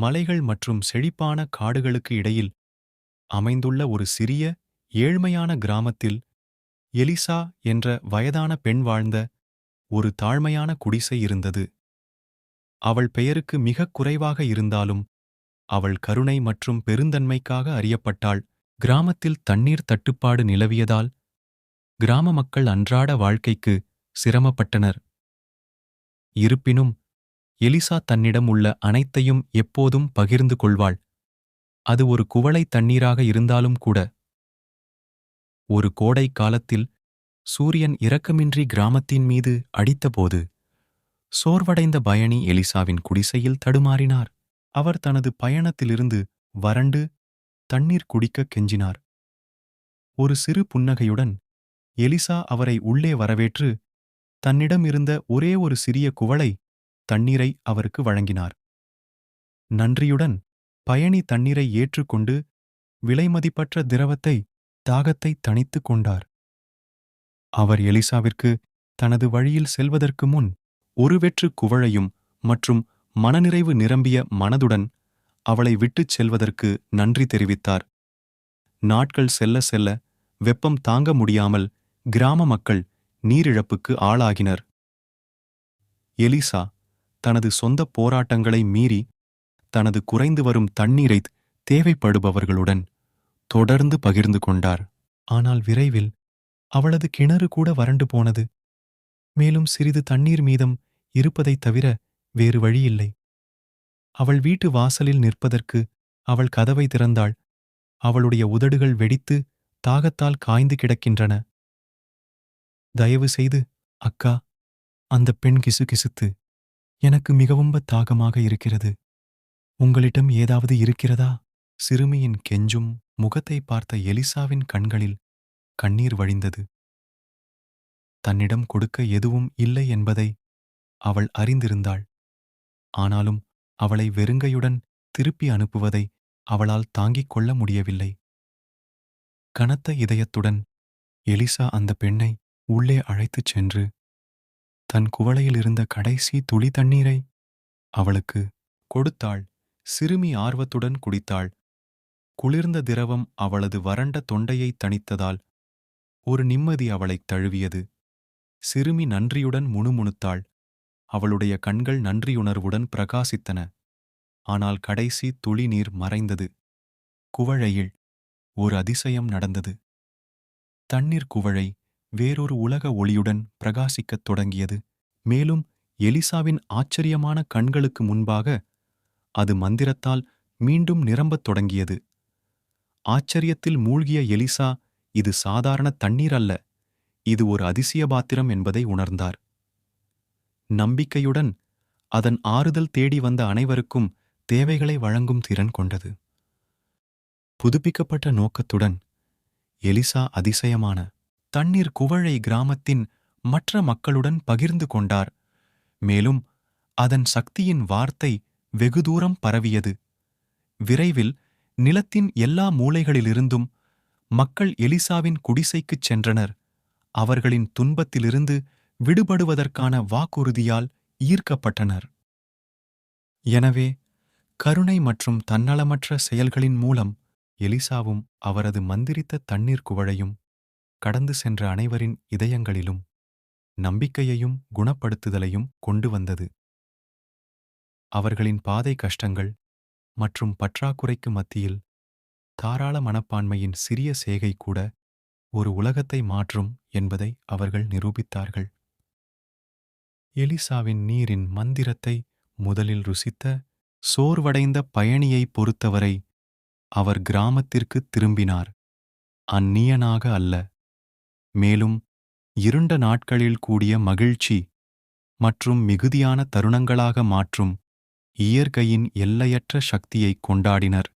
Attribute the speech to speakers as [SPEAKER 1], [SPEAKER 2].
[SPEAKER 1] மலைகள் மற்றும் செழிப்பான காடுகளுக்கு இடையில் அமைந்துள்ள ஒரு சிறிய ஏழ்மையான கிராமத்தில் எலிசா என்ற வயதான பெண் வாழ்ந்த ஒரு தாழ்மையான குடிசை இருந்தது. அவள் பெயருக்கு மிகக் குறைவாக இருந்தாலும் அவள் கருணை மற்றும் பெருந்தன்மைக்காக அறியப்பட்டாள். கிராமத்தில் தண்ணீர் தட்டுப்பாடு நிலவியதால் கிராம மக்கள் அன்றாட வாழ்க்கைக்கு சிரமப்பட்டனர். இருப்பினும் எலிசா தன்னிடம் உள்ள அனைத்தையும் எப்போதும் பகிர்ந்து கொள்வாள். அது ஒரு குவளை தண்ணீராக இருந்தாலும் கூட ஒரு கோடை காலத்தில் சூரியன் இரக்கமின்றி கிராமத்தின் மீது அடித்தபோது சோர்வடைந்த பயணி எலிசாவின் குடிசையில் தடுமாறினார். அவர் தனது பயணத்திலிருந்து வறண்டு தண்ணீர் குடிக்க கெஞ்சினார். ஒரு சிறு புன்னகையுடன் எலிசா அவரை உள்ளே வரவேற்று தன்னிடம் இருந்த ஒரே ஒரு சிறிய குவளை தண்ணீரை அவருக்கு வழங்கினார். நன்றியுடன் பயணி தண்ணீரை ஏற்றுக்கொண்டு விலைமதிப்பற்ற திரவத்தை தாகத்தை தணித்துக் கொண்டார். அவர் எலிசாவிற்கு தனது வழியில் செல்வதற்கு முன் ஒரு வெற்று குவழையும் மற்றும் மனநிறைவு நிரம்பிய மனதுடன் அவளை விட்டுச் செல்வதற்கு நன்றி தெரிவித்தார். நாட்கள் செல்ல செல்ல வெப்பம் தாங்க முடியாமல் கிராம மக்கள் நீரிழப்புக்கு ஆளாகினர். எலிசா தனது சொந்த போராட்டங்களை மீறி தனது குறைந்து வரும் தண்ணீரை தேவைப்படுபவர்களுடன் தொடர்ந்து பகிர்ந்து கொண்டார். ஆனால் விரைவில் அவளது கிணறு கூட வறண்டு போனது. மேலும் சிறிது தண்ணீர் மீதம் இருப்பதைத் தவிர வேறு வழியில்லை. அவள் வீட்டு வாசலில் நிற்பதற்கு அவள் கதவை திறந்தாள். அவளுடைய உதடுகள் வெடித்து தாகத்தால் காய்ந்து கிடக்கின்றன. தயவு செய்து அக்கா அந்த பெண் கிசுகிசுத்து எனக்கு மிகவும் தாகமாக இருக்கிறது. உங்களிடம் ஏதாவது இருக்கிறதா? சிறுமியின் கெஞ்சும் முகத்தை பார்த்த எலிசாவின் கண்களில் கண்ணீர் வழிந்தது. தன்னிடம் கொடுக்க எதுவும் இல்லை என்பதை அவள் அறிந்திருந்தாள். ஆனாலும் அவளை வெறுங்கையுடன் திருப்பி அனுப்புவதை அவளால் தாங்கிக் கொள்ள முடியவில்லை. கனத்த இதயத்துடன் எலிசா அந்த பெண்ணை உள்ளே அழைத்துச் சென்று தன் குவளையில் இருந்த கடைசி துளி தண்ணீரை அவளுக்கு கொடுத்தாள். சிறுமி ஆர்வத்துடன் குடித்தாள். குளிர்ந்த திரவம் அவளது வறண்ட தொண்டையை தணித்ததால் ஒரு நிம்மதி அவளைத் தழுவியது. சிறுமி நன்றியுடன் முணுமுணுத்தாள். அவளுடைய கண்கள் நன்றியுணர்வுடன் பிரகாசித்தன. ஆனால் கடைசி துளி நீர் மறைந்தது. குவழையில் ஒரு அதிசயம் நடந்தது. தண்ணீர் குவழை வேறொரு உலக ஒளியுடன் பிரகாசிக்கத் தொடங்கியது. மேலும் எலிசாவின் ஆச்சரியமான கண்களுக்கு முன்பாக அது மந்திரத்தால் மீண்டும் நிரம்பத் தொடங்கியது. ஆச்சரியத்தில் மூழ்கிய எலிசா இது சாதாரண தண்ணீர் அல்ல இது ஒரு அதிசய பாத்திரம் என்பதை உணர்ந்தார். நம்பிக்கையுடன் அதன் ஆறுதல் தேடி வந்த அனைவருக்கும் தேவைகளை வழங்கும் திறன் கொண்டது. புதுப்பிக்கப்பட்ட நோக்கத்துடன் எலிசா அதிசயமான தண்ணீர் குவழை கிராமத்தின் மற்ற மக்களுடன் பகிர்ந்து கொண்டார். மேலும் அதன் சக்தியின் வார்த்தை வெகு தூரம் பரவியது. விரைவில் நிலத்தின் எல்லா மூலைகளிலிருந்தும் மக்கள் எலிசாவின் குடிசைக்குச் சென்றனர். அவர்களின் துன்பத்திலிருந்து விடுபடுவதற்கான வாக்குறுதியால் ஈர்க்கப்பட்டனர். எனவே கருணை மற்றும் தன்னலமற்ற செயல்களின் மூலம் எலிசாவும் அவரது மந்திரித்த தண்ணீர் குவழையும் கடந்து சென்ற அனைவரின் இதயங்களிலும் நம்பிக்கையையும் குணப்படுத்துதலையும் கொண்டு வந்தது. அவர்களின் பாதை கஷ்டங்கள் மற்றும் பற்றாக்குறைக்கு மத்தியில் தாராள மனப்பான்மையின் சிறிய சேகை கூட ஒரு உலகத்தை மாற்றும் என்பதை அவர்கள் நிரூபித்தார்கள். எலிசாவின் நீரின் மந்திரத்தை முதலில் ருசித்த சோர்வடைந்த பயணியை பொறுத்தவரை அவர் கிராமத்திற்கு திரும்பினார். அந்நியனாக அல்ல. மேலும் இருண்ட நாட்களில் கூடிய மகிழ்ச்சி மற்றும் மிகுதியான தருணங்களாக மாற்றும் இயற்கையின் எல்லையற்ற சக்தியைக் கொண்டாடினர்.